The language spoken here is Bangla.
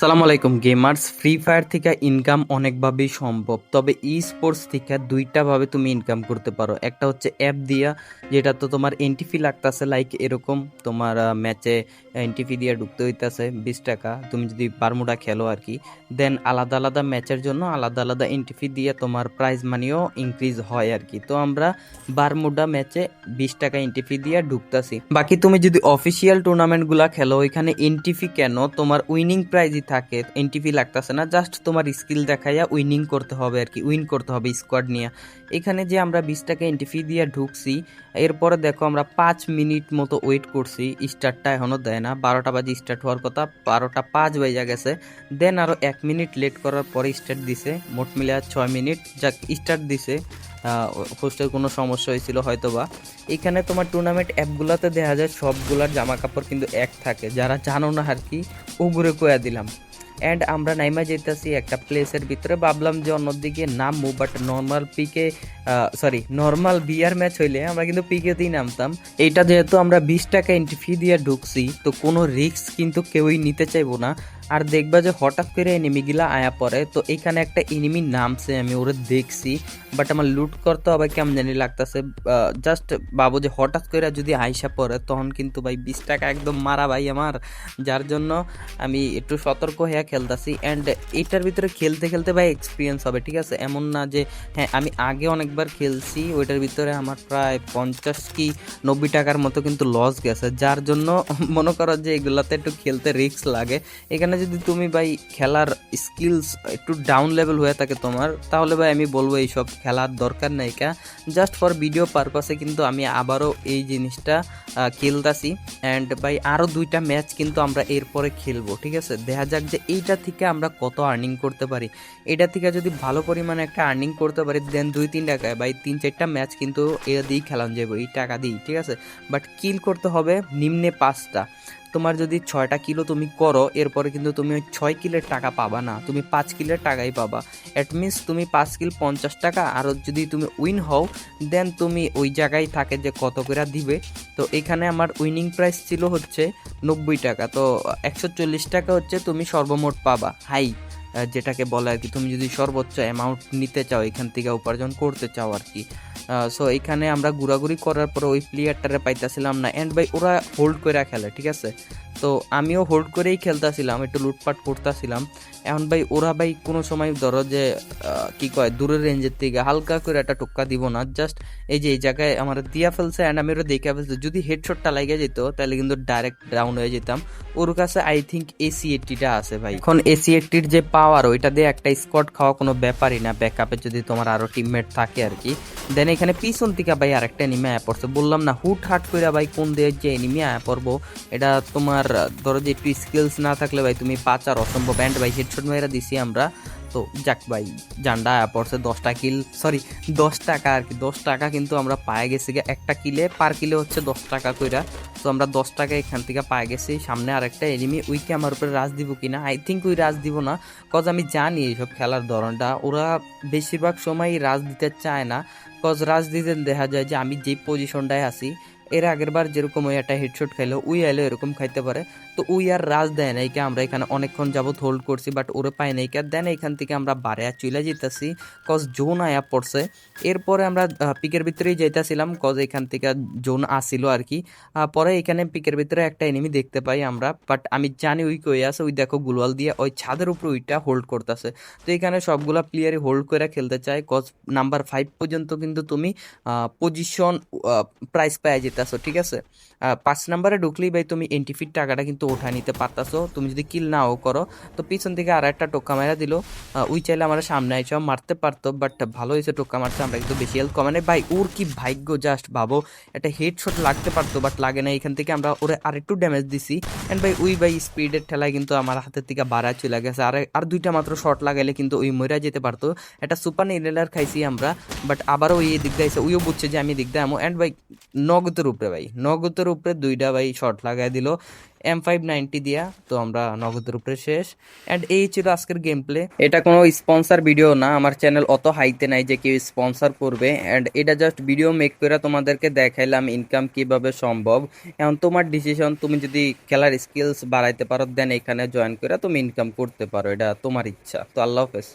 আসসালামু আলাইকুম গেমার্স ফ্রি ফায়ার থেকে ইনকাম অনেকভাবেই সম্ভব, তবে ই স্পোর্টস থেকে দুইটা ভাবে তুমি ইনকাম করতে পারো। একটা হচ্ছে অ্যাপ দিয়া, যেটা তো তোমার এন্টিফি লাগতেছে লাইক এরকম তোমার ম্যাচে এন্টিফি দিয়ে ঢুকতে হইতেছে বিশ টাকা, তুমি যদি বারমুডা খেলো আর কি। দেন আলাদা আলাদা ম্যাচের জন্য আলাদা আলাদা এন্টিফি দিয়ে তোমার প্রাইজ মানিও ইনক্রিজ হয় আর কি। তো আমরা বারমুডা ম্যাচে বিশ টাকা এন্টিফি দিয়ে ঢুকতাছি। বাকি তুমি যদি অফিসিয়াল টুর্নামেন্টগুলা খেলো, ওইখানে এন্টিফি কেন? তোমার উইনিং প্রাইজই থাকে এনটিপি লাগতেছে না জাস্ট তোমার স্কিল দেখাইয়া উইনিং করতে হবে আর কি উইন করতে হবে স্কোয়াড নিয়ে। এখানে যে আমরা বিশ টাকা এনটিপি দিয়ে ঢুকছি, এরপরে দেখো আমরা পাঁচ মিনিট মতো ওয়েট করছি স্টার্টটা এখনও দেয় না, বারোটা বাজে স্টার্ট হওয়ার কথা, বারোটা পাঁচ বেজে গেছে দেন আরও এক মিনিট লেট করার পরে স্টার্ট দিছে, মোট মিলে আর ছয় মিনিট যাক স্টার্ট দিছে। হোস্টের কোনো সমস্যা হয়েছিল হয়তো বা এখানে তোমার টুর্নামেন্ট অ্যাপগুলোতে দেখা যায় সবগুলার জামা কাপড় কিন্তু এক থাকে। যারা জানো না আর কি, ওগুলো কয়া দিলাম। অ্যান্ড আমরা নাইমা যেতেছি একটা প্লেসের ভিতরে। ভাবলাম যে অন্যদিকে নামবো but normal PK sorry normal beer match হইলে আমরা কিন্তু পিকেতেই নামতাম। এইটা যেহেতু আমরা বিশ টাকা এন্ট্রি ফি দিয়ে ঢুকছি, তো কোনো রিস্ক কিন্তু কেউই নিতে চাইব না। আর দেখবা যে হঠাৎ করে এনিমিগুলা আয়া পড়ে, তো এখানে একটা এনিমি নামছে, আমি ওরে দেখছি বাট আমার লুট করতে হবে কেমন জানি লাগতেছে। জাস্ট বাবু যে হঠাৎ করে যদি আইসা পড়ে, তখন কিন্তু ভাই বিশ টাকা একদম মারা ভাই আমার। যার জন্য আমি একটু সতর্ক হয়ে খেলতেছি। অ্যান্ড এটার ভিতরে খেলতে খেলতে ভাই এক্সপিরিয়েন্স হবে, ঠিক আছে? এমন না যে হ্যাঁ আমি আগে অনেকবার খেলছি, ওইটার ভিতরে আমার প্রায় পঞ্চাশ কি নব্বই টাকার মতো কিন্তু লস গেছে। যার জন্য মনে করো যে এগুলাতে একটু খেলতে রিস্ক লাগে। এখানে যদি তুমি ভাই খেলার স্কিলস একটু ডাউন লেভেল হয়ে থাকে তোমার, তাহলে ভাই আমি বলব এইসব খেলার দরকার নাই কা। জাস্ট ফর ভিডিও পারপাসে কিন্তু আমি আবারও এই জিনিসটা খেলতাছি। অ্যান্ড ভাই আরও দুইটা ম্যাচ কিন্তু আমরা এরপরে খেলব, ঠিক আছে? দেখা যাক যে এইটা থেকে আমরা কত আর্নিং করতে পারি। এটা থেকে যদি ভালো পরিমাণে একটা আর্নিং করতে পারি দেন দুই, তিন টাকায় ভাই তিন, চারটা ম্যাচ কিন্তু এটা দিয়েই খেলানো যাব এই টাকা দিই ঠিক আছে? বাট কিল করতে হবে নিম্নে পাঁচটা। তোমার যদি ছয়টা কিলো তুমি করো, এরপরে কিন্তু তুমি ওই ছয় কিলের টাকা পাবা না। তুমি পাঁচ কিলের টাকাই পাবা। অ্যাট মিনস তুমি পাঁচ কিল পঞ্চাশ টাকা, আর যদি তুমি উইন হও দেন তুমি ওই জায়গায় থাকে যে কত করে দিবে। তো এখানে আমার উইনিং প্রাইস ছিল হচ্ছে নব্বই টাকা। তো একশো চল্লিশ টাকা হচ্ছে তুমি সর্বমোট পাবা। হাই যেটাকে বলে আর কি, তুমি যদি সর্বোচ্চ অ্যামাউন্ট নিতে চাও, এখান থেকে উপার্জন করতে চাও আর কি। সো এখানে আমরা ঘোরাঘুরি করার পরে ওই প্লেয়ারটারে পাইতেছিলাম না। অ্যান্ড বাই ওরা হোল্ড করে খেলে, ঠিক আছে? তো আমিও হোল্ড করেই খেলতেছিলাম, একটু লুটপাট করতেছিলাম। এখন ভাই, ওরা ভাই কোনো সময় ধরো যে কি কয়, দূরের রেঞ্জের থেকে হালকা করে একটা টোক্কা দিব না জাস্ট এই যে এই জায়গায় আমার দিয়া ফেলছে অ্যান্ড আমি ওরা দেখে ফেলছি, যদি হেডশটটা লাগে যেত, তাহলে কিন্তু ডাইরেক্ট ডাউন হয়ে যেতাম। ওর কাছে আই থিঙ্ক এসি এইটটিটা আছে ভাই। এখন এসি এইটটির যে পাওয়ার ওইটা দিয়ে একটা স্কট খাওয়া কোনো ব্যাপারই না ব্যাকআপে যদি তোমার আরও টিমমেট থাকে আর কি। দেন এখানে পিছন থেকে ভাই আরেকটা এনিমি আয়া পড়ছে, বললাম না হুট হাট করে ভাই কোন দিয়ে যে এনিমি আয়া পড়ব, এটা তোমার ধরো যে একটু স্কিলস না থাকলে ভাই তুমি পাচার অসম্ভব। ব্যান্ড ভাই হেডশট মেয়েরা দিছি আমরা। তো যাক ভাই, জান্ডা পড়ছে, দশটা কিল সরি দশ টাকা আর কি, দশ টাকা কিন্তু আমরা পায়ে গেছি একটা কিলে পার কিলে হচ্ছে দশ টাকা কইরা। তো আমরা দশ টাকা এখান থেকে পায়ে গেছি, সামনে আরেকটা এনিমি উইকে আমার উপরে রাজ দিব কিনা? আই থিঙ্ক ওই রাজ দিব না কজ আমি জানি এইসব খেলার ধরনটা। ওরা বেশিরভাগ সময় রাজ দিতে চায় না কজ রাজ দিতে দেখা যায় যে আমি যেই পজিশনটায় আছি এর আগের বার যেরকম ওই একটা হেডশট খাইলো উই আইলো এরকম খাইতে পারে। তো উই আর রাজ দেয় নাই কে, আমরা এখানে অনেকক্ষণ যাবত হোল্ড করছি বাট ওরে পাই কে। দেন এখান থেকে আমরা বারে চলে যেতেছি কজ জোন আয়া পড়ছে। এরপরে আমরা পিকের ভিতরেই যাইতেছিলাম কজ এখান থেকে জোন আসিল আর কি। পরে এখানে পিকের ভিতরে একটা এনিমি দেখতে পাই আমরা বাট আমি জানি উই কই আছে, ওই দেখো গুলওয়াল দিয়ে ওই ছাদের উপরে ওইটা হোল্ড করতেছে। তো এখানে সবগুলা প্লেয়ারই হোল্ড করে খেলতে চায় কজ নাম্বার ফাইভ পর্যন্ত কিন্তু তুমি পজিশন প্রাইস পাওয়া যেতেছো ঠিক আছে? পাঁচ নাম্বারে ঢুকলেই ভাই তুমি এন্টিফিট টাকাটা কিন্তু উঠা নিতে পারতাছো। তুমি যদি কিল নাও করো, তো পিছন থেকে আর একটা টোকা মারা দিল। উই চাইলে আমরা সামনে আইসা মারতে পারতো বাট ভালো হয়েছে টোকা মারছে আমরা কিন্তু বেশি হেল্প কমে ভাই, ওর কি ভাগ্য? জাস্ট ভাবো, একটা হেডশট লাগতে পারতো বাট লাগে না এখান থেকে আমরা ওরে আর একটু ড্যামেজ দিছি। অ্যান্ড ভাই উই ভাই স্পিডের ঠেলায় কিন্তু আমার হাতের থেকে বাড়া চলে গেছে। আর আর দুইটা মাত্র শট লাগাইলে কিন্তু ওই মরা যেতে পারতো। একটা সুপার নিরেলার খাইছি আমরা বাট আবারও ওই দিক দিয়ে উইও বুঝছে যে আমি দিক দিয়ে আমো অ্যান্ড ভাই নগদের উপরে ভাই। নগদের উপরে দুইটা ভাই শট লাগাই দিল। এম ফাইভ নাইনটি দিয়া, তো আমরা নগদের উপরে শেষ। অ্যান্ড এই ছিল আজকের গেম প্লে এটা কোনো স্পন্সর ভিডিও না, আমার চ্যানেল অত হাইতে নাই যে কেউ স্পন্সর করবে। অ্যান্ড এটা জাস্ট ভিডিও মেক করে তোমাদেরকে দেখাইলাম ইনকাম কীভাবে সম্ভব। এখন তোমার ডিসিশন তুমি যদি খেলার স্কিলস বাড়াইতে পারো দেন এখানে জয়েন করে তুমি ইনকাম করতে পারো। এটা তোমার ইচ্ছা। তো আল্লাহ হাফেজ।